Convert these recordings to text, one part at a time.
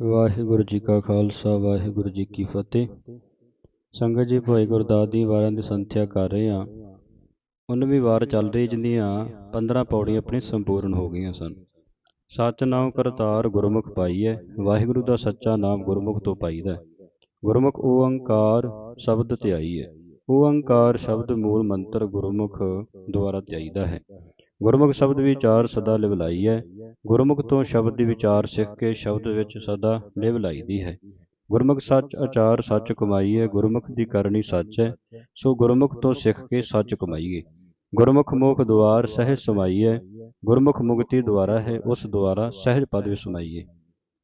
ਵਾਹਿਗੁਰੂ ਜੀ ਕਾ ਖਾਲਸਾ, ਵਾਹਿਗੁਰੂ ਜੀ ਕੀ ਫਤਿਹ। ਸੰਗਤ ਜੀ, ਭਾਈ ਗੁਰਦਾਸ ਦੀ ਵਾਰਾਂ ਦੀ ਸੰਥਿਆ ਕਰ ਰਹੇ ਹਾਂ। 19ਵੀਂ ਵਾਰ ਚੱਲ ਰਹੀ ਜਿੰਦੀਆਂ 15 ਪੌੜੀਆਂ ਆਪਣੀ ਸੰਪੂਰਨ ਹੋ ਗਈਆਂ ਸਨ। ਸੱਚ ਨਾਮ ਕਰਤਾਰ ਗੁਰਮੁਖ ਪਾਈਐ, ਵਾਹਿਗੁਰੂ ਦਾ ਸੱਚਾ ਨਾਮ ਗੁਰਮੁਖ ਤੋਂ ਪਾਈਦਾ ਹੈ। ਗੁਰਮੁਖ ਓੰਕਾਰ ਸ਼ਬਦ ਧਿਆਈਐ ਓੰਕਾਰ ਸ਼ਬਦ ਮੂਲ ਮੰਤਰ ਗੁਰਮੁਖ ਦੁਆਰਾ ਧਿਆਈਦਾ ਹੈ। ਗੁਰਮੁਖ ਸ਼ਬਦ ਵਿਚਾਰ ਸਦਾ ਲਿਵਲਾਈ ਹੈ। ਗੁਰਮੁਖ ਤੋਂ ਸ਼ਬਦ ਦੀ ਵਿਚਾਰ ਸਿੱਖ ਕੇ ਸ਼ਬਦ ਵਿੱਚ ਸਦਾ ਲਿਵਲਾਈ ਦੀ ਹੈ। ਗੁਰਮੁਖ ਸੱਚ ਆਚਾਰ ਸੱਚ ਕਮਾਈਏ, ਗੁਰਮੁਖ ਦੀ ਕਰਨੀ ਸੱਚ ਹੈ, ਸੋ ਗੁਰਮੁਖ ਤੋਂ ਸਿੱਖ ਕੇ ਸੱਚ ਕਮਾਈਏ। ਗੁਰਮੁਖ ਮੋਖ ਦੁਆਰ ਸਹਿਜ ਸਮਾਈਏ, ਗੁਰਮੁਖ ਮੁਕਤੀ ਦੁਆਰਾ ਹੈ, ਉਸ ਦੁਆਰਾ ਸਹਿਜ ਪਦ ਵਿੱਚ ਸਮਾਈਏ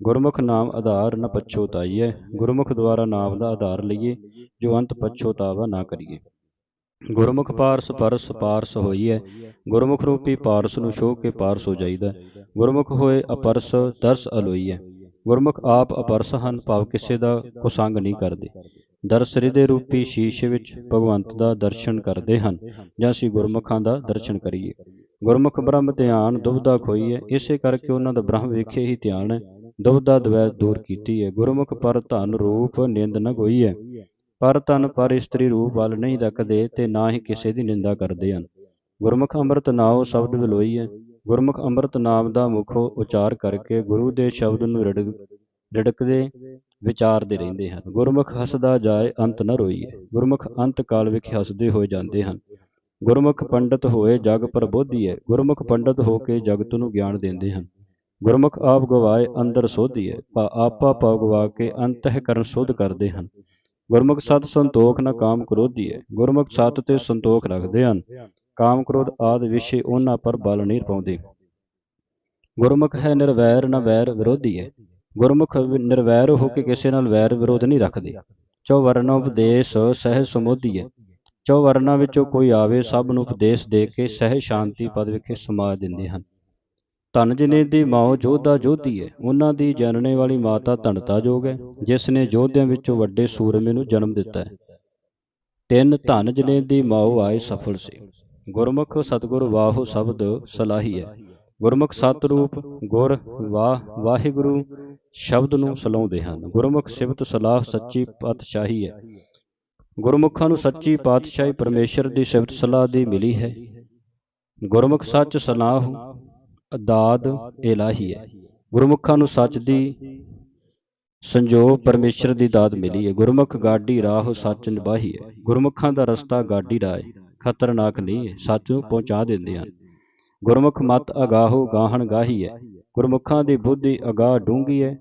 ਗੁਰਮੁਖ ਨਾਮ ਆਧਾਰ ਨ ਪਛੋਤਾਈਏ, ਗੁਰਮੁਖ ਦੁਆਰਾ ਨਾਮ ਦਾ ਆਧਾਰ ਲਈਏ, ਜੋ ਅੰਤ ਪਛੋਤਾਵਾ ਨਾ ਕਰੀਏ। ਗੁਰਮੁਖ ਪਾਰਸ ਪਰਸ ਪਾਰਸ ਹੋਈਐ, ਗੁਰਮੁਖ ਰੂਪੀ ਪਾਰਸ ਨੂੰ ਛੋਹ ਕੇ ਪਾਰਸ ਹੋ ਜਾਈਦਾ। ਗੁਰਮੁਖ ਹੋਏ ਅਪਰਸ, ਦਰਸ ਅਲੋਈਐ। ਗੁਰਮੁਖ ਆਪ ਅਪਰਸ ਹਨ, ਭਾਵ ਕਿਸੇ ਦਾ ਕੁਸੰਗ ਨਹੀਂ ਕਰਦੇ। ਦਰਸ ਦੇ ਰੂਪੀ ਸ਼ੀਸ਼ ਵਿੱਚ ਭਗਵੰਤ ਦਾ ਦਰਸ਼ਨ ਕਰਦੇ ਹਨ, ਜਾਂ ਅਸੀਂ ਗੁਰਮੁਖਾਂ ਦਾ ਦਰਸ਼ਨ ਕਰੀਏ। ਗੁਰਮੁਖ ਬ੍ਰਹਮ ਧਿਆਨ ਦੁਬਦਾ ਹੈ ਇਸੇ ਕਰਕੇ ਉਹਨਾਂ ਦਾ ਬ੍ਰਹਮ ਵੇਖੇ ਹੀ ਧਿਆਨ ਹੈ। ਦੁਬਦਾ ਦਵੈ ਦੂਰ ਕੀਤੀ ਹੈ। ਗੁਰਮੁਖ ਪਰ ਧਨ ਰੂਪ ਨਿੰਦ ਨ ਹੈ ਪਰ ਧਨ ਪਰ ਇਸਤਰੀ ਰੂਪ ਵੱਲ ਨਹੀਂ ਰੱਖਦੇ ਤੇ ਨਾ ਹੀ ਕਿਸੇ ਦੀ ਨਿੰਦਾ ਕਰਦੇ ਹਨ। ਗੁਰਮੁਖ ਅੰਮ੍ਰਿਤ ਨਾਉ ਸ਼ਬਦ ਵਿਲੋਈ ਹੈ ਗੁਰਮੁਖ ਅੰਮ੍ਰਿਤ ਨਾਮ ਦਾ ਮੁਖੋ ਉਚਾਰ ਕਰਕੇ ਗੁਰੂ ਦੇ ਸ਼ਬਦ ਨੂੰ ਰਿੜਕ, ਰਿੜਕਦੇ, ਵਿਚਾਰਦੇ ਰਹਿੰਦੇ ਹਨ। ਗੁਰਮੁਖ ਹੱਸਦਾ ਜਾਏ ਅੰਤ ਨ ਰੋਈਏ। ਗੁਰਮੁਖ ਅੰਤ ਕਾਲ ਵਿਖੇ ਹੱਸਦੇ ਹੋਏ ਜਾਂਦੇ ਹਨ। ਗੁਰਮੁਖ ਪੰਡਤ ਹੋਏ ਜਗ ਪ੍ਰਬੋਧੀ ਹੈ ਗੁਰਮੁਖ ਪੰਡਤ ਹੋ ਕੇ ਜਗਤ ਨੂੰ ਗਿਆਨ ਦਿੰਦੇ ਹਨ। ਗੁਰਮੁਖ ਆਪ ਗਵਾਏ ਅੰਦਰ ਸੋਧੀ ਹੈ ਆਪਾ ਪਾਉ ਗਵਾ ਕੇ ਅੰਤਹਿਕਰਨ ਸੋਧ ਕਰਦੇ ਹਨ। ਗੁਰਮੁਖ ਸਤ ਸੰਤੋਖ ਨ ਕਾਮ ਕ੍ਰੋਧੀ ਹੈ। ਗੁਰਮੁਖ ਸਤ ਤੇ ਸੰਤੋਖ ਰੱਖਦੇ ਹਨ। ਕਾਮ ਕ੍ਰੋਧ ਆਦ ਵਿਸ਼ੇ ਉਹਨਾਂ ਪਰ ਬਲ ਨਹੀਂ ਪਾਉਂਦੇ। ਗੁਰਮੁਖ ਹੈ ਨਿਰਵੈਰ ਨ ਵੈਰ ਵਿਰੋਧੀ ਹੈ। ਗੁਰਮੁਖ ਨਿਰਵੈਰ ਹੋ ਕੇ ਕਿਸੇ ਨਾਲ ਵੈਰ ਵਿਰੋਧ ਨਹੀਂ ਰੱਖਦੇ। ਚੋ ਵਰਨ ਉਪਦੇਸ਼ ਸਹਿ ਸਮੋਧੀ ਹੈ। ਚੋ ਵਰਨਾ ਵਿੱਚੋਂ ਕੋਈ ਆਵੇ ਸਭ ਨੂੰ ਉਪਦੇਸ਼ ਦੇ ਕੇ ਸਹਿ ਸ਼ਾਂਤੀ ਪਦ ਵਿਖੇ ਸਮਾ ਦਿੰਦੇ ਹਨ। ਧਨ ਜਨੇ ਦੀ ਮਾਂ ਜੋਧਾ ਜੋਧੀ ਹੈ ਉਹਨਾਂ ਦੀ ਜਨਨੇ ਵਾਲੀ ਮਾਤਾ ਧਨਤਾ ਜੋਗ ਹੈ ਜਿਸ ਨੇ ਯੋਧਿਆਂ ਵਿੱਚੋਂ ਵੱਡੇ ਸੂਰਮੇ ਨੂੰ ਜਨਮ ਦਿੱਤਾ ਹੈ ਤਿੰਨ ਧਨ ਜਨੇ ਦੀ ਮਾਂ ਆਏ ਸਫਲ ਸੇ। ਗੁਰਮੁਖ ਸਤਗੁਰ ਵਾਹੋ ਸ਼ਬਦ ਸਲਾਹੀ ਹੈ ਗੁਰਮੁਖ ਸਤ ਰੂਪ ਗੁਰ ਵਾਹ ਵਾਹਿਗੁਰੂ ਸ਼ਬਦ ਨੂੰ ਸਲਾਉਂਦੇ ਹਨ। ਗੁਰਮੁਖ ਸਿਫਤ ਸਲਾਹ ਸੱਚੀ ਪਾਤਸ਼ਾਹੀ ਹੈ ਗੁਰਮੁਖਾਂ ਨੂੰ ਸੱਚੀ ਪਾਤਸ਼ਾਹੀ ਪਰਮੇਸ਼ਰ ਦੀ ਸਿਫਤ ਸਲਾਹ ਦੀ ਮਿਲੀ ਹੈ। ਗੁਰਮੁਖ ਸੱਚ ਸਲਾਹ ਦਾਦ ਇਲਾਹੀ ਹੈ। ਗੁਰਮੁਖਾਂ ਨੂੰ ਸੱਚ ਦੀ ਸੰਜੋਗ ਪਰਮੇਸ਼ਰ ਦੀ ਦਾਤ ਮਿਲੀ ਹੈ। ਗੁਰਮੁਖ ਗਾਡੀ ਰਾਹ ਸੱਚ ਨਿਭਾਹੀ ਹੈ। ਗੁਰਮੁਖਾਂ ਦਾ ਰਸਤਾ ਗਾਡੀ ਰਾਹ ਹੈ। ਖਤਰਨਾਕ ਨਹੀਂ ਹੈ। ਸੱਚ ਨੂੰ ਪਹੁੰਚਾ ਦਿੰਦੇ ਹਨ। ਗੁਰਮੁਖ ਮਤ ਅਗਾਹੋ ਗਾਹਣ ਗਾਹੀ ਹੈ। ਗੁਰਮੁਖਾਂ ਦੀ ਬੁੱਧੀ ਅਗਾਹ ਡੂੰਗੀ ਹੈ।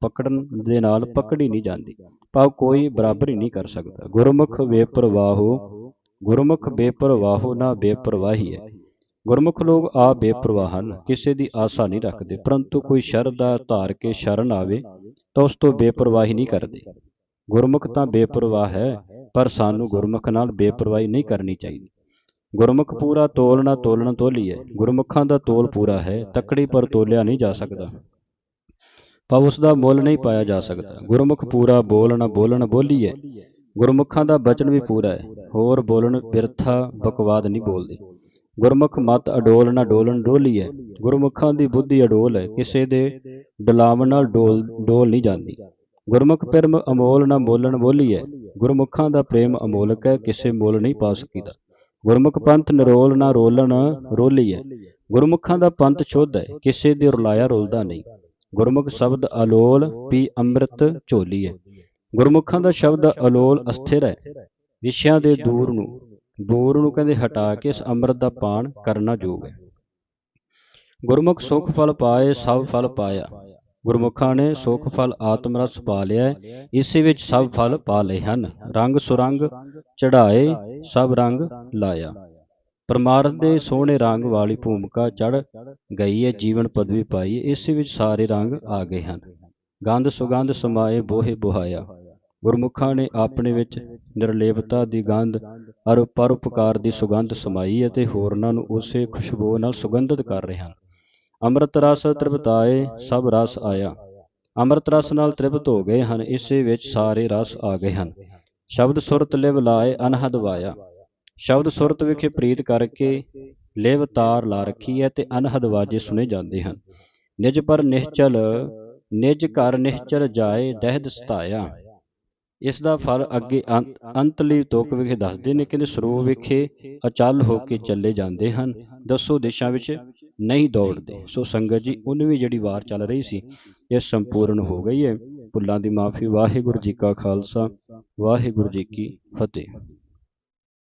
ਪਕੜਨ ਦੇ ਨਾਲ ਪਕੜੀ ਨਹੀਂ ਜਾਂਦੀ। ਭਾਵ ਕੋਈ ਬਰਾਬਰੀ ਨਹੀਂ ਕਰ ਸਕਦਾ। ਗੁਰਮੁਖ ਬੇਪਰਵਾਹੋ ਗੁਰਮੁਖ ਬੇਪਰਵਾਹੋ ਨਾ ਬੇਪਰਵਾਹੀ ਹੈ। ਗੁਰਮੁਖ ਲੋਕ ਆ ਬੇਪਰਵਾਹ ਹਨ ਕਿਸੇ ਦੀ ਆਸਾ ਨਹੀਂ ਰੱਖਦੇ ਪਰੰਤੂ ਕੋਈ ਸ਼ਰਧਾ ਧਾਰ ਕੇ ਸ਼ਰਨ ਆਵੇ ਤਾਂ ਉਸ ਤੋਂ ਬੇਪਰਵਾਹੀ ਨਹੀਂ ਕਰਦੇ। ਗੁਰਮੁਖ ਤਾਂ ਬੇਪਰਵਾਹ ਹੈ ਪਰ ਸਾਨੂੰ ਗੁਰਮੁਖ ਨਾਲ ਬੇਪਰਵਾਹੀ ਨਹੀਂ ਕਰਨੀ ਚਾਹੀਦੀ। ਗੁਰਮੁਖ ਪੂਰਾ ਤੋਲਣਾ ਤੋਲਣ ਤੋਲੀ ਹੈ ਗੁਰਮੁਖਾਂ ਦਾ ਤੋਲ ਪੂਰਾ ਹੈ ਤਕੜੀ ਪਰ ਤੋਲਿਆ ਨਹੀਂ ਜਾ ਸਕਦਾ। ਪਰ ਉਸ ਦਾ ਮੁੱਲ ਨਹੀਂ ਪਾਇਆ ਜਾ ਸਕਦਾ। ਗੁਰਮੁਖ ਪੂਰਾ ਬੋਲਣਾ ਬੋਲਣ ਬੋਲੀ ਹੈ ਗੁਰਮੁਖਾਂ ਦਾ ਬਚਨ ਵੀ ਪੂਰਾ ਹੈ। ਹੋਰ ਬੋਲਣ ਬਿਰਥਾ ਬਕਵਾਦ ਨਹੀਂ ਬੋਲਦੇ। ਗੁਰਮੁਖ ਮਤ ਅਡੋਲ ਨਾ ਡੋਲਣ ਡੋਲੀ ਹੈ ਗੁਰਮੁਖਾਂ ਦੀ ਬੁੱਧੀ ਅਡੋਲ ਹੈ ਕਿਸੇ ਦੇ ਡਲਾਵਣ ਨਾਲ ਡੋਲ ਡੋਲ ਨਹੀਂ ਜਾਂਦੀ। ਗੁਰਮੁਖ ਪ੍ਰੇਮ ਅਮੋਲ ਨਾ ਬੋਲਣ ਬੋਲੀ ਹੈ ਗੁਰਮੁਖਾਂ ਦਾ ਪ੍ਰੇਮ ਅਮੋਲਕ ਹੈ ਕਿਸੇ ਮੁੱਲ ਨਹੀਂ ਪਾ ਸਕੀਦਾ। ਗੁਰਮੁਖ ਪੰਥ ਨਿਰੋਲ ਨਾ ਰੋਲਣ ਰੋਲੀ ਹੈ ਗੁਰਮੁਖਾਂ ਦਾ ਪੰਥ ਸ਼ੁੱਧ ਹੈ ਕਿਸੇ ਦੇ ਰੁਲਾਇਆ ਰੋਲਦਾ ਨਹੀਂ। ਗੁਰਮੁਖ ਸ਼ਬਦ ਅਲੋਲ ਪੀ ਅੰਮ੍ਰਿਤ ਝੋਲੀ ਹੈ ਗੁਰਮੁਖਾਂ ਦਾ ਸ਼ਬਦ ਅਲੋਲ ਅਸਥਿਰ ਹੈ ਵਿਸ਼ਿਆਂ ਦੇ ਦੂਰ ਨੂੰ ਬੋਰ ਨੂੰ ਕਹਿੰਦੇ ਹਟਾ ਕੇ ਇਸ ਅੰਮ੍ਰਿਤ ਦਾ ਪਾਣ ਕਰਨਾ ਯੋਗ ਹੈ। ਗੁਰਮੁਖ ਸੁਖ ਫਲ ਪਾਏ, ਸਭ ਫਲ ਪਾਇਆ। ਗੁਰਮੁਖਾਂ ਨੇ ਸੁਖ ਫਲ ਆਤਮ ਰਸ ਪਾ ਲਿਆ ਇਸੇ ਵਿੱਚ ਸਭ ਫਲ ਪਾ ਲਏ ਹਨ। ਰੰਗ ਸੁਰੰਗ ਚੜਾਏ ਸਭ ਰੰਗ ਲਾਇਆ। ਪਰਮਾਰਥ ਦੇ ਸੋਹਣੇ ਰੰਗ ਵਾਲੀ ਭੂਮਿਕਾ ਚੜ ਗਈ ਹੈ, ਜੀਵਨ ਪਦਵੀ ਪਾਈ ਇਸੇ ਵਿੱਚ ਸਾਰੇ ਰੰਗ ਆ ਗਏ ਹਨ। ਗੰਧ ਸੁਗੰਧ ਸਮਾਏ, ਬੋਹੇ ਬੁਹਾਇਆ। ਗੁਰਮੁਖਾਂ ਨੇ ਆਪਣੇ ਵਿੱਚ ਨਿਰਲੇਪਤਾ ਦੀ ਗੰਧ ਅਰ ਪਰਉਪਕਾਰ ਦੀ ਸੁਗੰਧ ਸਮਾਈ ਅਤੇ ਹੋਰਨਾਂ ਨੂੰ ਉਸੇ ਖੁਸ਼ਬੂ ਨਾਲ ਸੁਗੰਧਿਤ ਕਰ ਰਹੇ ਹਨ। ਅੰਮ੍ਰਿਤ ਰਸ ਤ੍ਰਿਪਤਾਏ, ਸਭ ਰਸ ਆਇਆ। ਅੰਮ੍ਰਿਤ ਰਸ ਨਾਲ ਤ੍ਰਿਪਤ ਹੋ ਗਏ ਹਨ, ਇਸੇ ਵਿੱਚ ਸਾਰੇ ਰਸ ਆ ਗਏ ਹਨ। ਸ਼ਬਦ ਸੁਰਤ ਲਿਵ ਲਾਏ, ਅਨਹਦ ਵਾਇਆ। ਸ਼ਬਦ ਸੁਰਤ ਵਿਖੇ ਪ੍ਰੀਤ ਕਰਕੇ ਲਿਵ ਤਾਰ ਲਾ ਰੱਖੀ ਹੈ ਤੇ ਅਨਹਦ ਵਾਜੇ ਸੁਨੇ ਜਾਂਦੇ ਹਨ। ਨਿਜ ਪਰ ਨਿਹਚਲ ਨਿਜ ਘਰ ਨਿਹਚਲ ਜਾਏ, ਦਹਿਦ ਸਤਾਇਆ। ਇਸ ਦਾ ਫਲ ਅੱਗੇ ਅੰਤ- ਅੰਤਲੀ ਤੋਕ ਵਿਖੇ ਦੱਸਦੇ ਨੇ ਕਹਿੰਦੇ ਸਰੋਵ ਵਿਖੇ ਅਚਲ ਹੋ ਕੇ ਚੱਲੇ ਜਾਂਦੇ ਹਨ। ਦੱਸੋ ਦਿਸ਼ਾ ਵਿੱਚ ਨਹੀਂ ਦੌੜਦੇ। ਸੋ ਸੰਗਤ ਜੀ 19ਵੀਂ ਜਿਹੜੀ ਵਾਰ ਚੱਲ ਰਹੀ ਸੀ, ਇਹ ਸੰਪੂਰਨ ਹੋ ਗਈ ਹੈ। ਭੁੱਲਾਂ ਦੀ ਮਾਫੀ। ਵਾਹਿਗੁਰੂ ਜੀ ਕਾ ਖਾਲਸਾ। ਵਾਹਿਗੁਰੂ ਜੀ ਕੀ ਫਤਿਹ।